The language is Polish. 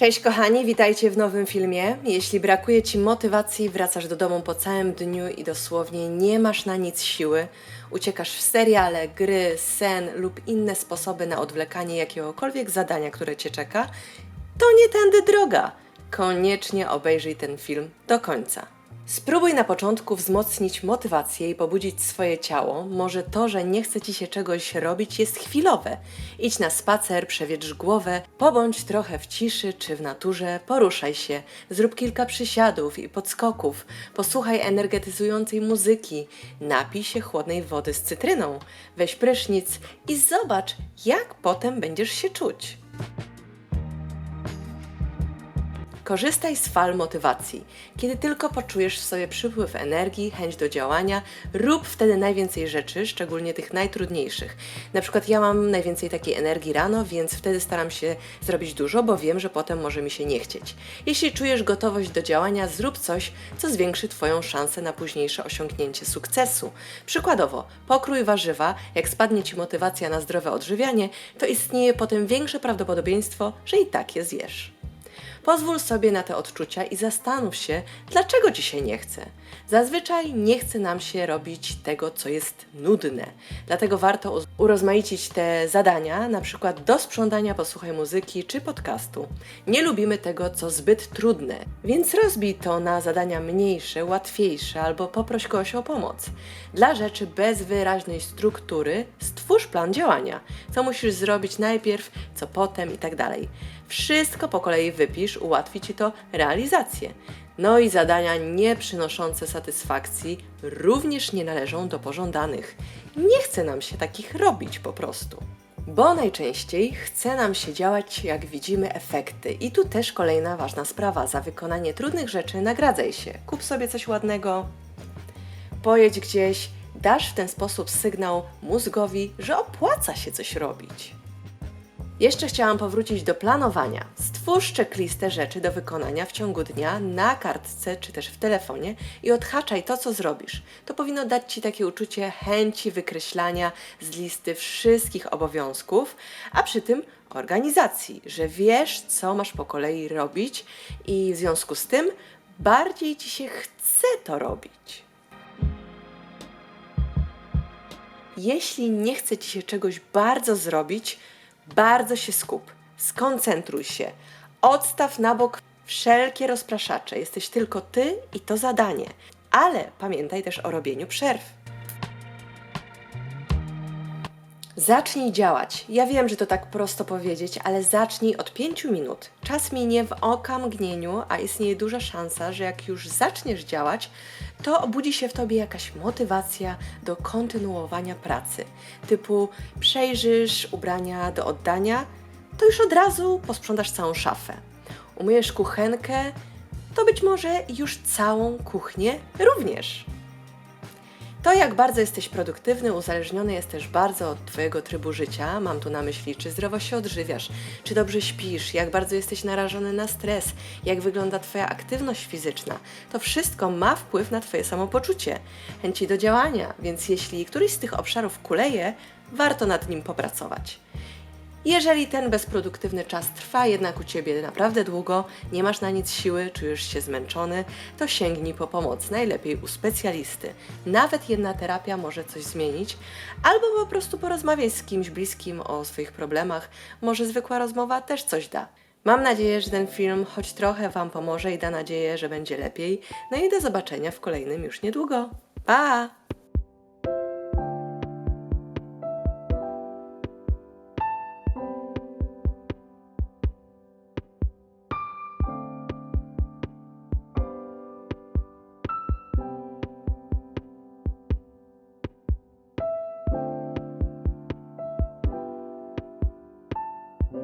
Cześć kochani, witajcie w nowym filmie. Jeśli brakuje Ci motywacji, wracasz do domu po całym dniu i dosłownie nie masz na nic siły, uciekasz w seriale, gry, sen lub inne sposoby na odwlekanie jakiegokolwiek zadania, które Cię czeka, to nie tędy droga. Koniecznie obejrzyj ten film do końca. Spróbuj na początku wzmocnić motywację i pobudzić swoje ciało. Może to, że nie chce ci się czegoś robić, jest chwilowe. Idź na spacer, przewietrz głowę, pobądź trochę w ciszy czy w naturze, poruszaj się, zrób kilka przysiadów i podskoków, posłuchaj energetyzującej muzyki, napij się chłodnej wody z cytryną, weź prysznic i zobacz, jak potem będziesz się czuć. Korzystaj z fal motywacji. Kiedy tylko poczujesz w sobie przypływ energii, chęć do działania, rób wtedy najwięcej rzeczy, szczególnie tych najtrudniejszych. Na przykład ja mam najwięcej takiej energii rano, więc wtedy staram się zrobić dużo, bo wiem, że potem może mi się nie chcieć. Jeśli czujesz gotowość do działania, zrób coś, co zwiększy Twoją szansę na późniejsze osiągnięcie sukcesu. Przykładowo, pokrój warzywa, jak spadnie Ci motywacja na zdrowe odżywianie, to istnieje potem większe prawdopodobieństwo, że i tak je zjesz. Pozwól sobie na te odczucia i zastanów się, dlaczego ci się nie chce. Zazwyczaj nie chce nam się robić tego, co jest nudne. Dlatego warto urozmaicić te zadania, na przykład do sprzątania posłuchaj muzyki czy podcastu. Nie lubimy tego, co zbyt trudne, więc rozbij to na zadania mniejsze, łatwiejsze albo poproś kogoś o pomoc. Dla rzeczy bez wyraźnej struktury stwórz plan działania. Co musisz zrobić najpierw, co potem i tak. Wszystko po kolei wypisz, ułatwi Ci to realizację. No i zadania nie przynoszące satysfakcji również nie należą do pożądanych. Nie chce nam się takich robić po prostu. Bo najczęściej chce nam się działać, jak widzimy, efekty. I tu też kolejna ważna sprawa. Za wykonanie trudnych rzeczy nagradzaj się. Kup sobie coś ładnego, pojedź gdzieś, dasz w ten sposób sygnał mózgowi, że opłaca się coś robić. Jeszcze chciałam powrócić do planowania. Stwórz checklistę rzeczy do wykonania w ciągu dnia na kartce czy też w telefonie i odhaczaj to, co zrobisz. To powinno dać Ci takie uczucie chęci wykreślania z listy wszystkich obowiązków, a przy tym organizacji, że wiesz, co masz po kolei robić i w związku z tym bardziej Ci się chce to robić. Jeśli nie chce Ci się czegoś bardzo zrobić, bardzo się skup, skoncentruj się, odstaw na bok wszelkie rozpraszacze. Jesteś tylko Ty i to zadanie. Ale pamiętaj też o robieniu przerw. Zacznij działać. Ja wiem, że to tak prosto powiedzieć, ale zacznij od 5 minut. Czas minie w oka mgnieniu, a istnieje duża szansa, że jak już zaczniesz działać, to obudzi się w tobie jakaś motywacja do kontynuowania pracy. Typu przejrzysz ubrania do oddania, to już od razu posprzątasz całą szafę. Umyjesz kuchenkę, to być może już całą kuchnię również. To, jak bardzo jesteś produktywny, uzależnione jest też bardzo od Twojego trybu życia. Mam tu na myśli, czy zdrowo się odżywiasz, czy dobrze śpisz, jak bardzo jesteś narażony na stres, jak wygląda Twoja aktywność fizyczna. To wszystko ma wpływ na Twoje samopoczucie, chęci do działania, więc jeśli któryś z tych obszarów kuleje, warto nad nim popracować. Jeżeli ten bezproduktywny czas trwa jednak u Ciebie naprawdę długo, nie masz na nic siły, czujesz się zmęczony, to sięgnij po pomoc, najlepiej u specjalisty. Nawet jedna terapia może coś zmienić, albo po prostu porozmawiaj z kimś bliskim o swoich problemach, może zwykła rozmowa też coś da. Mam nadzieję, że ten film choć trochę Wam pomoże i da nadzieję, że będzie lepiej. No i do zobaczenia w kolejnym już niedługo. Pa!